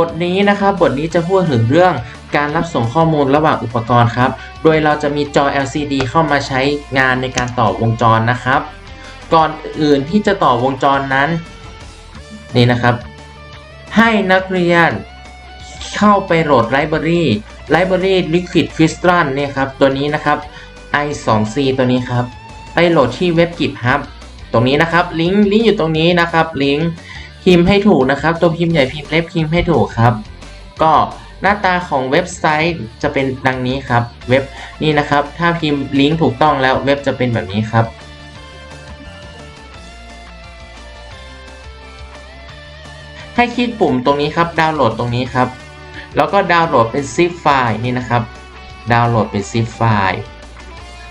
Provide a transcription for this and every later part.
บทนี้นะครับบทนี้จะพูดถึงเรื่องการรับส่งข้อมูลระหว่างอุปกรณ์ครับ โดยเราจะมีจอ LCD เข้ามาใช้งานในการต่อวงจรนะครับ ก่อนอื่นที่จะต่อวงจรนั้น นี่นะครับ ให้นักเรียนเข้าไปโหลดไลบรารีไลบรารี Liquid Crystal เนี่ยครับ ตัวนี้นะครับ i2c ตัวนี้ครับ ไปโหลดที่เว็บ GitHub ตรงนี้นะครับ ลิงก์ลิงก์อยู่ตรงนี้นะครับ ลิงก์ พิมพ์ให้ถูกนะครับ ตัวพิมพ์ใหญ่พิมพ์เล็กพิมพ์ให้ถูกครับ ก็หน้าตาของเว็บไซต์จะเป็นดังนี้ครับ เว็บนี่นะครับ ถ้าพิมพ์ลิงก์ถูกต้องแล้วเว็บจะเป็นแบบนี้ครับ ให้คลิกปุ่มตรงนี้ครับ ดาวน์โหลดตรงนี้ครับ แล้วก็ดาวน์โหลดเป็นซิปไฟล์นี่นะครับ ดาวน์โหลดเป็นซิปไฟล์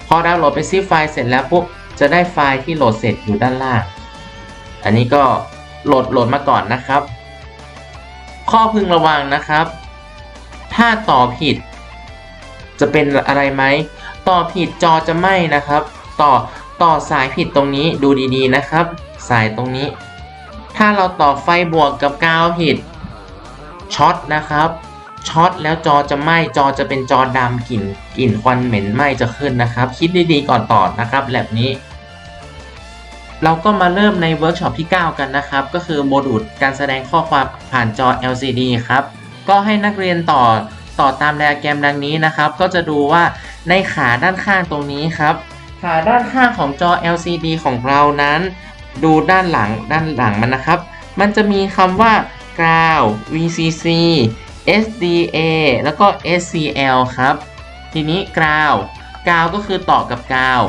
พอดาวน์โหลดเป็นซิปไฟล์เสร็จแล้วปุ๊บจะได้ไฟล์ที่โหลดเสร็จอยู่ด้านล่าง อันนี้ก็ โหลดโหลดมาก่อนนะครับ ข้อพึงระวังนะครับ ถ้าต่อผิด จะเป็นอะไรไหมต่อผิดจอจะไหม้นะครับ ต่อต่อสายผิดตรงนี้ดูดีๆนะครับ สายตรงนี้ ถ้าเราต่อไฟบวกกับกาวผิดช็อตนะครับช็อตแล้วจอจะไหม้จอจะเป็นจอดำกลิ่นกลิ่นควันเหม็นไหม้จะขึ้นนะครับ คิดดีๆก่อนต่อนะครับแบบนี้ เราก็มาเริ่มในเวิร์กช็อปที่ 9 กันนะครับ ก็คือโมดูลการแสดงข้อความผ่านจอ LCD ครับ ก็ให้นักเรียนต่อต่อตามไดอะแกรมดังนี้นะครับ ก็จะดูว่าในขาด้านข้างตรงนี้ครับ ขาด้านข้างของจอ LCD ของเรานั้น ดูด้านหลังด้านหลังมันนะครับ มันจะมีคำว่า ground VCC SDA แล้วก็ SCL ครับ ทีนี้ ground ground ก็คือต่อกับ ground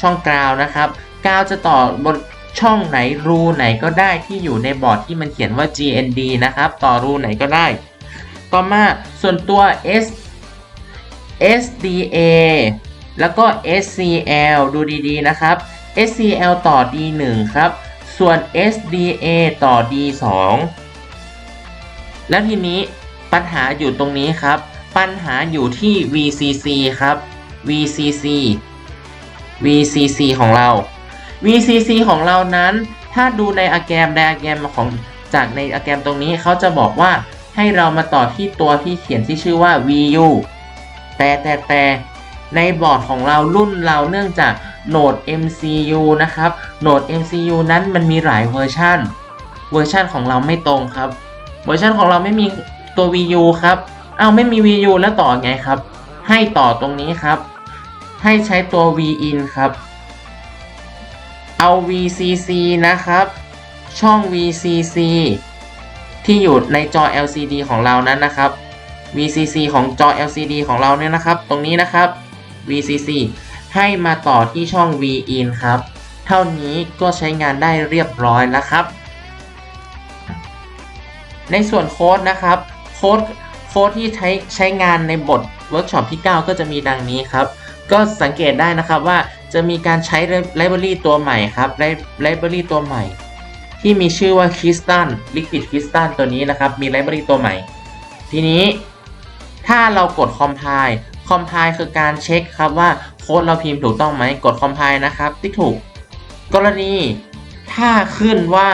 ช่อง ground นะครับ ground จะต่อบนช่องไหนรูไหนก็ได้ที่อยู่ในบอร์ดที่มันเขียนว่า GND นะครับ ต่อรูไหนก็ได้ ต่อมาส่วนตัว S SDA แล้วก็ SCL ดูดีๆนะครับ SCL ต่อ D1 ครับ ส่วน SDA ต่อ D2 แล้วทีนี้ปัญหาอยู่ตรงนี้ครับ ปัญหาอยู่ที่ VCC ครับ VCC VCC ของเรา VCC ของเรานั้น ถ้าดูในอะแกมไดอะแกมของจากในอะแกมตรงนี้เขาจะบอกว่าให้เรามาต่อที่ตัวที่เขียนที่ชื่อว่า VU แต่แต่แต่ในบอร์ดของเรารุ่นเราเนื่องจากโหนด MCU นะครับโหนด MCU นั้นมันมีหลายเวอร์ชันเวอร์ชันของเราไม่ตรงครับ เวอร์ชันของเราไม่มีตัว VU ครับเอาวไม่มี VU แล้วต่อไงครับ ให้ต่อตรงนี้ครับ ให้ใช้ตัว VIN ครับ เอา VCC นะครับ ช่อง VCC ที่อยู่ในจอ LCD ของเรานั้นนะครับ VCC ของจอ LCD ของเราเนี่ยนะครับ ตรงนี้นะครับ VCC ให้มาต่อที่ช่อง VIN ครับ เท่านี้ก็ใช้งานได้เรียบร้อยแล้วครับ ในส่วนโค้ดนะครับ โค้ดโค้ดที่ใช้ใช้งานในบทเวิร์กช็อปที่ 9 ก็จะมีดังนี้ครับ ก็สังเกตได้นะครับว่า จะมีการใช้ไลบรารีตัวใหม่ครับไลบรารีตัวใหม่ ที่มีชื่อว่า Crystal Liquid Crystal ตัวนี้นะครับ มีไลบรารีตัวใหม่ ทีนี้ถ้าเรากด compile compile คือการเช็คครับว่าโค้ดเราพิมพ์ถูกต้องไหมกด compile นะครับที่ถูก กรณีถ้าขึ้นว่า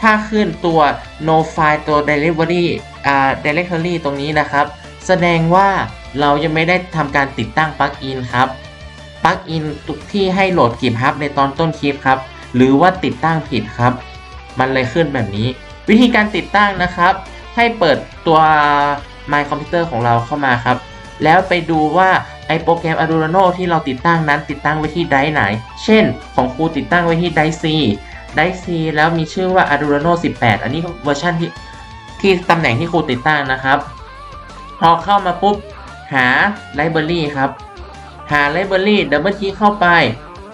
ถ้าขึ้นตัว no file ตัว delivery อ่า directory ตรงนี้นะครับ แสดงว่าเรายังไม่ได้ทำการติดตั้งปลั๊กอินครับ ปลั๊กอินที่ให้โหลด GitHub ในตอนต้นคลิปครับ หรือว่าติดตั้งผิดครับ มันเลยขึ้นแบบนี้ วิธีการติดตั้งนะครับ ให้เปิดตัว My Computer ของเราเข้ามาครับ แล้วไปดูว่าไอโปรแกรม Arduino ที่เราติดตั้งนั้นติดตั้งไว้ที่ไดร์ไหน เช่น ของครูติดตั้งไว้ที่ไดร์ C ไดร์ C แล้วมีชื่อว่า Arduino 18 อันนี้เวอร์ชันที่ที่ตำแหน่งที่ครูติดตั้งนะครับ พอเข้ามาปุ๊บหาไลบรารีครับ หาไลบรารีดับเบิลคลิกเข้าไป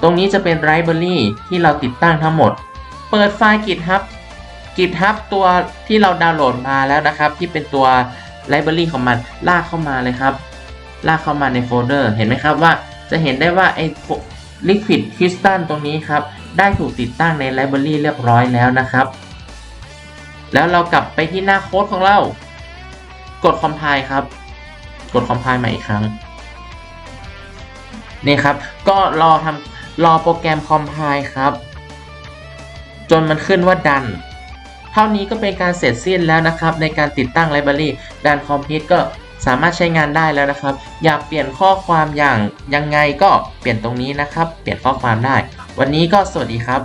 ตรงนี้จะเป็นไลบรารีที่เราติดตั้งทั้งหมด เปิดไฟล์ GitHub GitHub ตัวที่เราดาวน์โหลดมาแล้วนะครับ ที่เป็นตัวไลบรารีของมันลากเข้ามาเลยครับ ลากเข้ามาในโฟลเดอร์ เห็นไหมครับว่าจะเห็นได้ว่าไอ้ Liquid Crystal ตรงนี้ครับ ได้ถูกติดตั้งในไลบรารีเรียบร้อยแล้วนะครับ แล้วเรากลับไปที่หน้าโค้ดของเรา กด compile ครับ กด compile ใหม่อีกครั้ง นี่ครับ ก็รอทำรอโปรแกรมคอมไพล์ครับ จนมันขึ้นว่าดัน เท่านี้ก็เป็นการเสร็จสิ้นแล้วนะครับ ในการติดตั้งไลบรารีดันคอมพิวต์ก็สามารถใช้งานได้แล้วนะครับ อยากเปลี่ยนข้อความอย่างยังไงก็เปลี่ยนตรงนี้นะครับ เปลี่ยนข้อความได้ วันนี้ก็สวัสดีครับ